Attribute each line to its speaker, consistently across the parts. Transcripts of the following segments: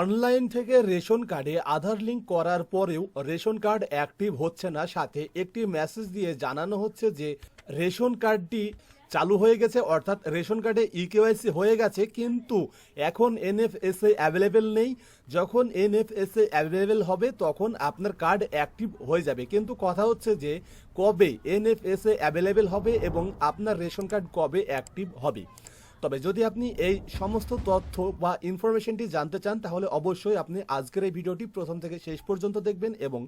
Speaker 1: Online থেকে ration কার্ডে আধার link করার পরেও রেশন কার্ড অ্যাক্টিভ হচ্ছে না। সাথে একটি মেসেজ দিয়ে জানানো হচ্ছে যে, রেশন কার্ডটি চালু হয়ে গেছে, অর্থাৎ রেশন কার্ডে ইকেওয়াইসি হয়ে গেছে, কিন্তু এখন এনএফএসএ অ্যাভেলেবেল নেই। যখন এনএফএসএ অ্যাভেলেবেল হবে, তখন আপনার কার্ড অ্যাক্টিভ হয়ে যাবে। কিন্তু কথা হচ্ছে যে, কবে এনএফএসএ অ্যাভেলেবেল হবে এবং আপনার রেশন কার্ড কবে অ্যাক্টিভ হবে? তবে যদি আপনি এই সমস্ত তথ্য বা ইনফরমেশনটি জানতে চান, তাহলে অবশ্যই আপনি আজকের এই ভিডিওটি প্রথম থেকে শেষ পর্যন্ত দেখবেন এবং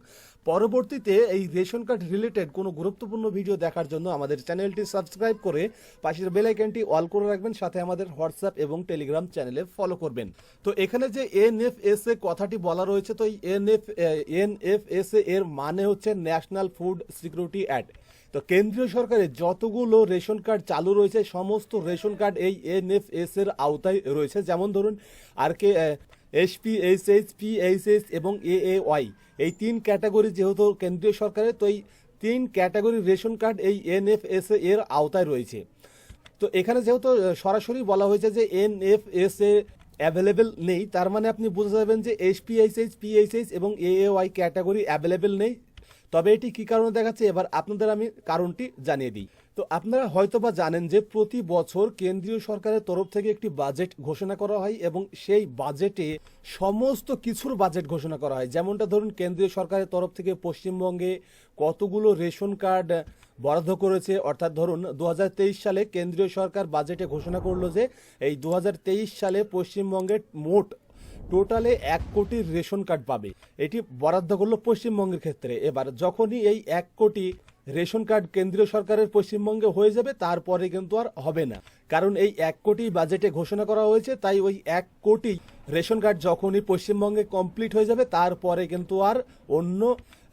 Speaker 1: পরবর্তীতে এই রেশন কার্ড রিলেটেড কোনো গুরুত্বপূর্ণ ভিডিও দেখার জন্য আমাদের চ্যানেলটি সাবস্ক্রাইব করে পাশের বেল অল করে রাখবেন, সাথে আমাদের হোয়াটসঅ্যাপ এবং টেলিগ্রাম চ্যানেলে ফলো করবেন। তো এখানে যে এনএফএসএ কথাটি বলা রয়েছে, তো এই এনএফ এনএফএসএ এর মানে হচ্ছে ন্যাশনাল ফুড সিকিউরিটি অ্যাড তো কেন্দ্রীয় সরকারের যতগুলো রেশন কার্ড চালু রয়েছে, সমস্ত রেশন কার্ড এই এনএফএস এর আওতায় রয়েছে। যেমন ধরুন R K SP, HH PHS এবং এ এ ওয়াই এই তিন ক্যাটাগরি যেহেতু কেন্দ্রীয় সরকারের, তো এই তিন ক্যাটাগরি রেশন কার্ড এই এন এফ এনএফএস এর আওতায় রয়েছে। তো এখানে যেহেতু সরাসরি বলা হয়েছে যে এনএফএস এ অ্যাভেলেবেল নেই, তার মানে আপনি বুঝতে যাবেন যে এসপিএইচএইচ পিএইচএইচ এবং এএওয়াই ক্যাটাগরি অ্যাভেলেবেল নেই। তবে এটি কি কারণে দেখাচ্ছে? এবার আপনাদের আমি কারণটি জানিয়ে দিই। তো আপনারা হয়তোবা জানেন যে প্রতি বছর কেন্দ্রীয় সরকারের তরফ থেকে একটি বাজেট ঘোষণা করা হয় এবং সেই বাজেটে সমস্ত কিছুর বাজেট ঘোষণা করা হয়। যেমনটা ধরুন, কেন্দ্রীয় সরকারের তরফ থেকে পশ্চিমবঙ্গে কতগুলো রেশন কার্ড বরাদ্দ করেছে। অর্থাৎ ধরুন দু হাজার তেইশ সালে কেন্দ্রীয় সরকার বাজেটে ঘোষণা করল যে এই দু হাজার তেইশ সালে পশ্চিমবঙ্গের মোট টোটালে এক কোটি রেশন কার্ড পাবে। এটি বরাদ্দ করল পশ্চিমবঙ্গের ক্ষেত্রে। এবার যখনই এই এক কোটি রেশন কার্ড কেন্দ্রীয় সরকারের পশ্চিমবঙ্গে হয়ে যাবে, তারপরে কিন্তু আর হবে না। কারণ এই এক কোটি বাজেটে ঘোষণা করা হয়েছে, তাই ওই এক কোটি রেশন কার্ড যখনই পশ্চিমবঙ্গে কমপ্লিট হয়ে যাবে, তারপরে কিন্তু আর অন্য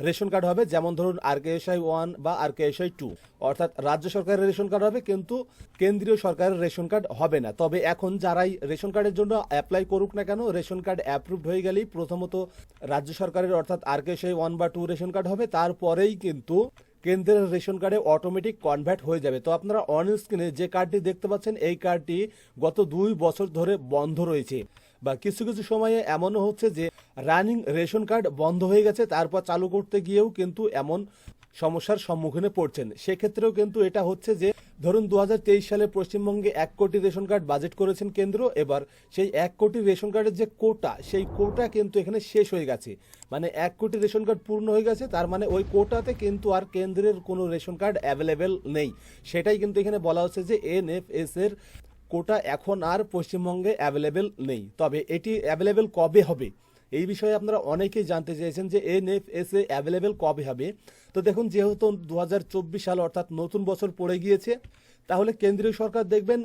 Speaker 1: রেশন কার্ড হবে, যেমন ধরুন R K S I one বা R K S I two. অর্থাৎ রাজ্য সরকারের রেশন কার্ড হবে, কিন্তু কেন্দ্রীয় সরকারের রেশন কার্ড হবে না। তবে এখন যারাই রেশন কার্ডের জন্য অ্যাপ্লাই করুক না কেন, রেশন কার্ড অ্যাপ্রুভড হয়ে গেলেই প্রথমত রাজ্য সরকারের অর্থাৎ R K S I one বা টু রেশন কার্ড হবে, তারপরেই কিন্তু কেন্দ্রের রেশন কার্ডে অটোমেটিক কনভার্ট হয়ে যাবে। তো আপনারা অন স্ক্রিনে যে কার্ডটি দেখতে পাচ্ছেন, এই কার্ডটি গত দুই বছর ধরে বন্ধ রয়েছে। বা কিছু কিছু সময়ে এমনও হচ্ছে যে রানিং রেশন কার্ড বন্ধ হয়ে গেছে, তারপর চালু করতে গিয়েও কিন্তু এমন সমস্যার সম্মুখীনে পড়ছেন। সেক্ষেত্রেও কিন্তু এটা হচ্ছে যে ধরুন দু হাজার তেইশ সালে পশ্চিমবঙ্গে এক কোটি রেশন কার্ড বাজেট করেছেন কেন্দ্র। এবার সেই এক কোটি রেশন কার্ডের যে কোটা, সেই কোটা কিন্তু এখানে শেষ হয়ে গেছে। মানে এক কোটি রেশন কার্ড পূর্ণ হয়ে গেছে, তার মানে ওই কোটাতে কিন্তু আর কেন্দ্রের কোনো রেশন কার্ড অ্যাভেলেবেল নেই। সেটাই কিন্তু এখানে বলা হচ্ছে যে এনএফএস এর কোটা এখন আর পশ্চিমবঙ্গে অ্যাভেলেবেল নেই। তবে এটি অ্যাভেলেবেল কবে হবে? এই বিষয়ে আপনারা অনেকেই জানতে চেয়েছেন যে এনএফএসএ অ্যাভেলেবেল কবে হবে। তো দেখুন, যেহেতু দু হাজার চব্বিশ সাল অর্থাৎ নতুন বছর পড়ে গিয়েছে, তাহলে কেন্দ্রীয় সরকার দেখবেন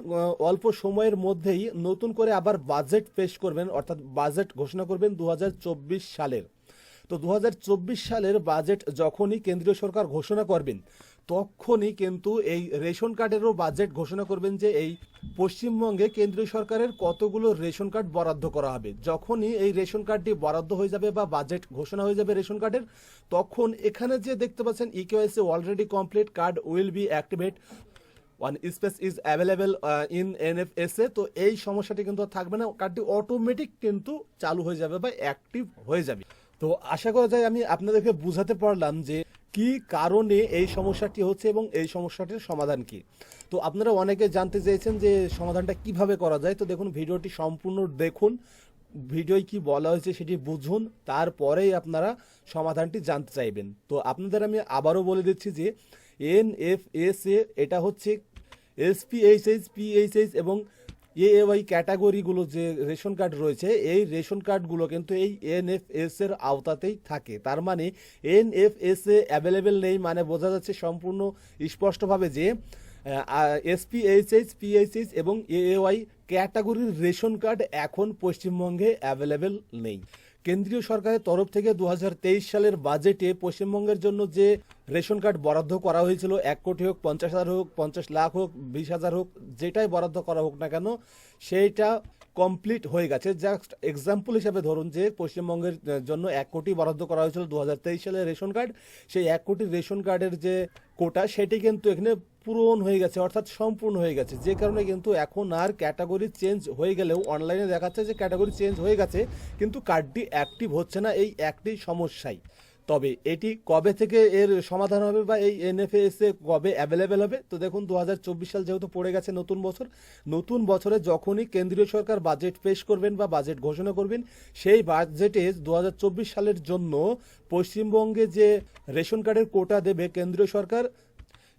Speaker 1: অল্প সময়ের মধ্যেই নতুন করে আবার বাজেট পেশ করবেন, অর্থাৎ বাজেট ঘোষণা করবেন দু হাজার চব্বিশ সালের। তো দু হাজার চব্বিশ সালের বাজেট যখনই কেন্দ্রীয় সরকার ঘোষণা করবেন তখনই কিন্তু এই রেশন কার্ডেরও বাজেট ঘোষণা করবেন যে এই পশ্চিমবঙ্গে কেন্দ্রীয় সরকারের কতগুলো রেশন কার্ড বরাদ্দ করা হবে। যখনই এই রেশন কার্ডটি বরাদ্দ হয়ে যাবে বা বাজেট ঘোষণা হয়ে যাবে রেশন কার্ডের, তখন এখানে যে দেখতে পাচ্ছেন eKYC already complete card will be activate one space is available in N F NFSA তো এই সমস্যাটি কিন্তু থাকবে না। কার্ডটি অটোমেটিক কিন্তু চালু হয়ে যাবে বা অ্যাক্টিভ হয়ে যাবে। তো আশা করা যায় আমি আপনাদেরকে বুঝাতে পারলাম যে কি কারণে এই সমস্যাটি হচ্ছে এবং এই সমস্যাটির সমাধান কি। তো আপনারা অনেকে জানতে চেয়েছেন যে সমাধানটা কীভাবে করা যায়। তো দেখুন, ভিডিওটি সম্পূর্ণ দেখুন, ভিডিওয় কি বলা হয়েছে সেটি বুঝুন, তারপরেই আপনারা সমাধানটি জানতে চাইবেন। তো আপনাদের আমি আবারও বলে দিচ্ছি যে এন এফ এস এ এটা হচ্ছে এসপিএইচএইচ পিএইচএইচ এবং এএওয়াই ক্যাটাগরিগুলো যে রেশন কার্ড রয়েছে, এই রেশন কার্ডগুলো কিন্তু এই এনএফএস এর আওতাতেই থাকে। তার মানে এনএফএস এ অ্যাভেলেবেল নেই মানে বোঝা যাচ্ছে সম্পূর্ণ স্পষ্টভাবে যে এসপিএইচএইচ পিএইচএইচ এবং এএওয়াই ক্যাটাগরির রেশন কার্ড এখন পশ্চিমবঙ্গে অ্যাভেলেবেল নেই। কেন্দ্রীয় সরকারের তরফ থেকে দু হাজার তেইশ সালের বাজেটে পশ্চিমবঙ্গের জন্য যে রেশন কার্ড বরাদ্দ করা হয়েছিল, এক কোটি হোক, পঞ্চাশ হাজার হোক, পঞ্চাশ লাখ হোক, বিশ হাজার হোক, যেটাই বরাদ্দ করা হোক না কেন, সেইটা কমপ্লিট হয়ে গেছে। জাস্ট এক্সাম্পল হিসাবে ধরুন যে পশ্চিমবঙ্গের জন্য এক কোটি বরাদ্দ করা হয়েছিল দু হাজার তেইশ সালে রেশন কার্ড। সেই এক কোটি রেশন কার্ডের যে কোটা, সেটি কিন্তু এখানে পূরণ হয়ে গেছে, অর্থাৎ সম্পূর্ণ হয়ে গেছে। যে কারণে কিন্তু এখন আর ক্যাটাগরি চেঞ্জ হয়ে গেলেও অনলাইনে দেখাচ্ছে যে ক্যাটাগরি চেঞ্জ হয়ে গেছে, কিন্তু কার্ডটি অ্যাক্টিভ হচ্ছে না এই একটি সমস্যাই তবে এটি কবে থেকে এর সমাধান হবে বা এই এনএফএস এ কবে অ্যাভেলেবেল হবে, তো দেখুন দু হাজার চব্বিশ সাল যেহেতু পড়ে গেছে নতুন বছর, নতুন বছরে যখনই কেন্দ্রীয় সরকার বাজেট পেশ করবেন বা বাজেট ঘোষণা করবেন, সেই বাজেটে দু হাজার চব্বিশ সালের জন্য পশ্চিমবঙ্গে যে রেশন কার্ডের কোটা দেবে কেন্দ্রীয় সরকার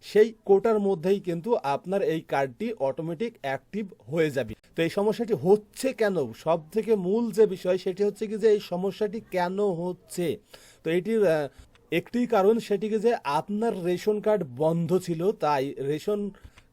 Speaker 1: সেই কোটার মধ্যেই কিন্তু আপনার এই কার্ডটি অটোমেটিক অ্যাক্টিভ হয়ে যাবে। তো এই সমস্যাটি হচ্ছে কেন? সব থেকে মূল যে বিষয় সেটি হচ্ছে কি যে এই সমস্যাটি কেন হচ্ছে? তো এটির একটি কারণ সেটিকে যে আপনার রেশন কার্ড বন্ধ ছিল, তাই রেশন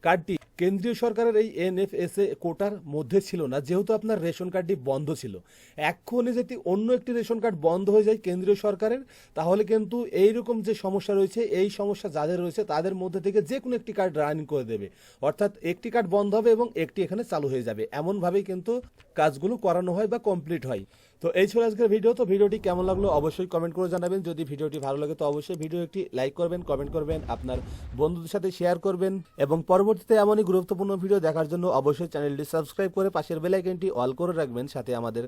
Speaker 1: কার্ডটি কেন্দ্রীয় সরকারের এই এনএফএসএ কোটার মধ্যে ছিল না, যেহেতু আপনার রেশন কার্ডটি বন্ধ ছিল। এক্ষণে যদি অন্য একটি রেশন কার্ড বন্ধ হয়ে যায় কেন্দ্রীয় সরকারের, তাহলে কিন্তু এই রকম যে সমস্যা রয়েছে, এই সমস্যা যাদের রয়েছে, তাদের মধ্যে থেকে যে কোনো একটি কার্ড রানিং করে দেবে। অর্থাৎ একটি কার্ড বন্ধ হবে এবং একটি এখানে চালু হয়ে যাবে। এমনভাবেই কিন্তু কাজগুলো করানো হয় বা কমপ্লিট হয়। তো এই ছিল আজকের ভিডিও তো ভিডিওটি কেমন লাগল অবশ্যই কমেন্ট করে জানাবেন। যদি ভিডিওটি ভালো লাগে, তো অবশ্যই ভিডিও একটি লাইক করবেন কমেন্ট করবেন, আপনার বন্ধুদের সাথে শেয়ার করবেন এবং পরবর্তীতে এমনই গুরুত্বপূর্ণ ভিডিও দেখার জন্য অবশ্যই চ্যানেলটি সাবস্ক্রাইব করে পাশের বেল আইকনটি অল করে রাখবেন, সাথে আমাদের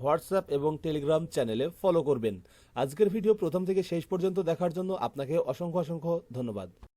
Speaker 1: হোয়াটসঅ্যাপ এবং টেলিগ্রাম চ্যানেলে ফলো করবেন। আজকের ভিডিও প্রথম থেকে শেষ পর্যন্ত দেখার জন্য আপনাকে অসংখ্য অসংখ্য ধন্যবাদ।